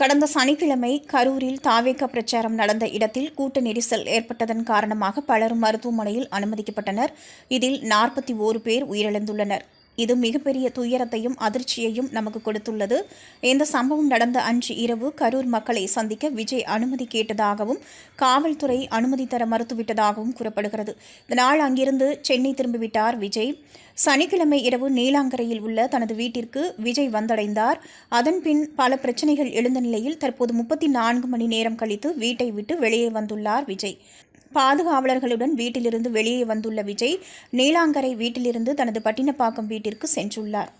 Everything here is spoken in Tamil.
கடந்த சனிக்கிழமை கரூரில் தாவேக பிரச்சாரம் நடந்த இடத்தில் கூட்ட நெரிசல் ஏற்பட்டதன் காரணமாக பலரும் மருத்துவமனையில் அனுமதிக்கப்பட்டனர். இதில் நாற்பத்தி ஓரு பேர் உயிரிழந்துள்ளனர். இது மிகப்பெரிய துயரத்தையும் அதிர்ச்சியையும் நமக்கு கொடுத்துள்ளது. இந்த சம்பவம் நடந்த அன்று இரவு கரூர் மக்களை சந்திக்க விஜய் அனுமதி கேட்டதாகவும் காவல்துறை அனுமதி தர மறுத்துவிட்டதாகவும் கூறப்படுகிறது. இதனால் அங்கிருந்து சென்னை திரும்பிவிட்டார் விஜய். சனிக்கிழமை இரவு நீலாங்கரையில் உள்ள தனது வீட்டிற்கு விஜய் வந்தடைந்தார். அதன்பின் பல பிரச்சனைகள் எழுந்த நிலையில் தற்போது முப்பத்தி நான்கு மணி நேரம் கழித்து வீட்டை விட்டு வெளியே வந்துள்ளார் விஜய். பாதுகாவலர்களுடன் வீட்டிலிருந்து வெளியே வந்துள்ள விஜய் நீலாங்கரை வீட்டிலிருந்து தனது பட்டினப்பாக்கம் வீட்டிற்கு சென்றுள்ளார்.